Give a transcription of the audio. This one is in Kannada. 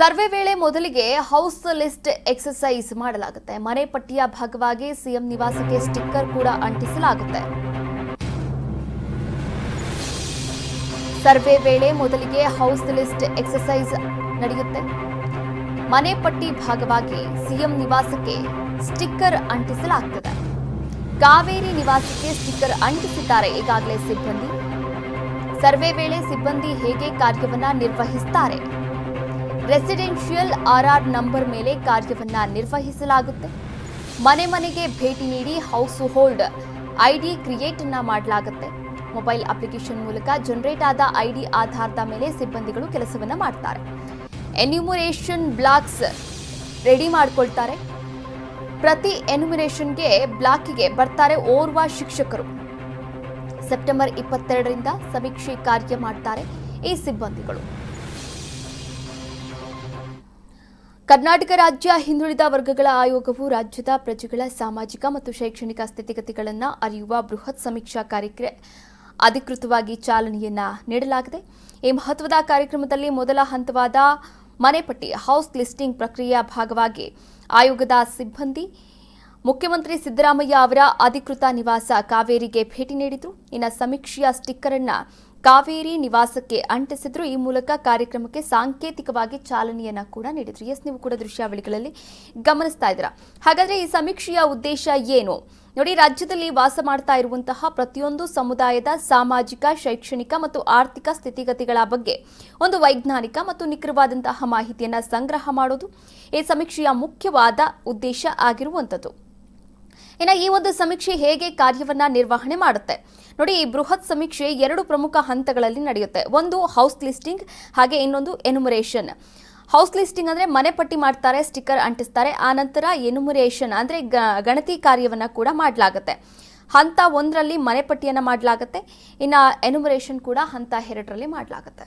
ಸರ್ವೆ ವೇಳೆ ಮೊದಲಿಗೆ ಹೌಸ್ ಲಿಸ್ಟ್ ಎಕ್ಸರ್ಸೈಸ್ ಮಾಡಲಾಗುತ್ತೆ. ಮನೆ ಪಟ್ಟಿಯ ಭಾಗವಾಗಿ ಸಿಎಂ ನಿವಾಸಕ್ಕೆ ಸ್ಟಿಕ್ಕರ್ ಕೂಡ ಅಂಟಿಸಲಾಗುತ್ತೆ. ಸರ್ವೆ ವೇಳೆ ಮೊದಲಿಗೆ ಹೌಸ್ ಲಿಸ್ಟ್ ಎಕ್ಸರ್ಸೈಸ್ ನಡೆಯುತ್ತೆ. ಮನೆ ಪಟ್ಟಿ ಭಾಗವಾಗಿ ಸಿಎಂ ನಿವಾಸಕ್ಕೆ ಸ್ಟಿಕ್ಕರ್ ಅಂಟಿಸಲಾಗ್ತದೆ. ಕಾವೇರಿ ನಿವಾಸಕ್ಕೆ ಸ್ಟಿಕ್ಕರ್ ಅಂಟಿಸಿದ್ದಾರೆ ಈಗಾಗಲೇ ಸಿಬ್ಬಂದಿ. ಸರ್ವೆ ವೇಳೆ ಸಿಬ್ಬಂದಿ ಹೇಗೆ ಕಾರ್ಯವನ್ನ ನಿರ್ವಹಿಸುತ್ತಾರೆ ರೆಸಿಡೆನ್ಷಿಯಲ್ ಆರ್ಆರ್ ನಂಬರ್ ಮೇಲೆ ಕಾರ್ಯವನ್ನ ನಿರ್ವಹಿಸಲಾಗುತ್ತೆ. ಮನೆ ಮನೆಗೆ ಭೇಟಿ ನೀಡಿ ಹೌಸ್ ಹೋಲ್ಡ್ ಐಡಿ ಕ್ರಿಯೇಟ್ ಅನ್ನ ಮಾಡಲಾಗುತ್ತೆ. ಮೊಬೈಲ್ ಅಪ್ಲಿಕೇಶನ್ ಮೂಲಕ ಜನರೇಟ್ ಆದ ಐಡಿ ಆಧಾರದ ಮೇಲೆ ಸಿಬ್ಬಂದಿಗಳು ಕೆಲಸವನ್ನ ಮಾಡ್ತಾರೆ. ಎನ್ಯುಮರೇಷನ್ ಬ್ಲಾಕ್ಸ್ ರೆಡಿ ಮಾಡ್ಕೊಳ್ತಾರೆ. ಪ್ರತಿ ಎನ್ಯುಮರೇಷನ್ಗೆ ಬ್ಲಾಕಿಗೆ ಬರ್ತಾರೆ ಓರ್ವ ಶಿಕ್ಷಕರು. ಸೆಪ್ಟೆಂಬರ್ ಇಪ್ಪತ್ತೆರಡರಿಂದ ಸಮೀಕ್ಷೆ ಕಾರ್ಯ ಮಾಡ್ತಾರೆ ಈ ಸಿಬ್ಬಂದಿಗಳು. ಕರ್ನಾಟಕ ರಾಜ್ಯ ಹಿಂದುಳಿದ ವರ್ಗಗಳ ಆಯೋಗವು ರಾಜ್ಯದ ಪ್ರಜೆಗಳ ಸಾಮಾಜಿಕ ಮತ್ತು ಶೈಕ್ಷಣಿಕ ಸ್ಥಿತಿಗತಿಗಳನ್ನು ಅರಿಯುವ ಬೃಹತ್ ಸಮೀಕ್ಷಾ ಕಾರ್ಯಕ್ರಮ ಅಧಿಕೃತವಾಗಿ ಚಾಲನೆಯನ್ನ ನೀಡಲಾಗಿದೆ. ಈ ಮಹತ್ವದ ಕಾರ್ಯಕ್ರಮದಲ್ಲಿ ಮೊದಲ ಹಂತವಾದ ಮನೆಪಟ್ಟಿ, ಹೌಸ್ ಲಿಸ್ಟಿಂಗ್ ಪ್ರಕ್ರಿಯೆಯ ಭಾಗವಾಗಿ ಆಯೋಗದ ಸಿಬ್ಬಂದಿ ಮುಖ್ಯಮಂತ್ರಿ ಸಿದ್ದರಾಮಯ್ಯ ಅವರ ಅಧಿಕೃತ ನಿವಾಸ ಕಾವೇರಿಗೆ ಭೇಟಿ ನೀಡಿದ್ರು. ಇನ್ನು ಸಮೀಕ್ಷೆಯ ಸ್ಟಿಕ್ಕರ್ ಅನ್ನ ಕಾವೇರಿ ನಿವಾಸಕ್ಕೆ ಅಂಟಿಸಿದ್ರು. ಈ ಮೂಲಕ ಕಾರ್ಯಕ್ರಮಕ್ಕೆ ಸಾಂಕೇತಿಕವಾಗಿ ಚಾಲನೆಯನ್ನ ಕೂಡ ನೀಡಿದ್ರು. ಎಸ್ ನೀವು ಕೂಡ ದೃಶ್ಯಾವಳಿಗಳಲ್ಲಿ ಗಮನಿಸ್ತಾ ಇದ್ದೀರಾ. ಹಾಗಾದ್ರೆ ಈ ಸಮೀಕ್ಷೆಯ ಉದ್ದೇಶ ಏನು? ನೋಡಿ, ರಾಜ್ಯದಲ್ಲಿ ವಾಸ ಮಾಡ್ತಾ ಇರುವಂತಹ ಪ್ರತಿಯೊಂದು ಸಮುದಾಯದ ಸಾಮಾಜಿಕ, ಶೈಕ್ಷಣಿಕ ಮತ್ತು ಆರ್ಥಿಕ ಸ್ಥಿತಿಗತಿಗಳ ಬಗ್ಗೆ ಒಂದು ವೈಜ್ಞಾನಿಕ ಮತ್ತು ನಿಖರವಾದಂತಹ ಮಾಹಿತಿಯನ್ನ ಸಂಗ್ರಹ ಮಾಡೋದು ಈ ಸಮೀಕ್ಷೆಯ ಮುಖ್ಯವಾದ ಉದ್ದೇಶ ಆಗಿರುವಂಥದ್ದು. ಇನ್ನು ಈ ಒಂದು ಸಮೀಕ್ಷೆ ಹೇಗೆ ಕಾರ್ಯವನ್ನ ನಿರ್ವಹಣೆ ಮಾಡುತ್ತೆ? ನೋಡಿ, ಈ ಬೃಹತ್ ಸಮೀಕ್ಷೆ ಎರಡು ಪ್ರಮುಖ ಹಂತಗಳಲ್ಲಿ ನಡೆಯುತ್ತೆ. ಒಂದು ಹೌಸ್ ಲಿಸ್ಟಿಂಗ್ ಹಾಗೆ ಇನ್ನೊಂದು ಎನುಮರೇಷನ್ ಹೌಸ್ ಲಿಸ್ಟಿಂಗ್ ಅಂದ್ರೆ ಮನೆ ಪಟ್ಟಿ ಮಾಡ್ತಾರೆ ಸ್ಟಿಕ್ಕರ್ ಅಂಟಿಸ್ತಾರೆ, ಆ ನಂತರ ಎನುಮರೇಷನ್ ಅಂದ್ರೆ ಗಣತಿ ಕಾರ್ಯವನ್ನ ಕೂಡ ಮಾಡಲಾಗುತ್ತೆ. ಹಂತ ಒಂದರಲ್ಲಿ ಮನೆ ಪಟ್ಟಿಯನ್ನ ಮಾಡಲಾಗುತ್ತೆ, ಇನ್ನು ಎನುಮರೇಷನ್ ಕೂಡ ಹಂತ ಎರಡರಲ್ಲಿ ಮಾಡಲಾಗುತ್ತೆ.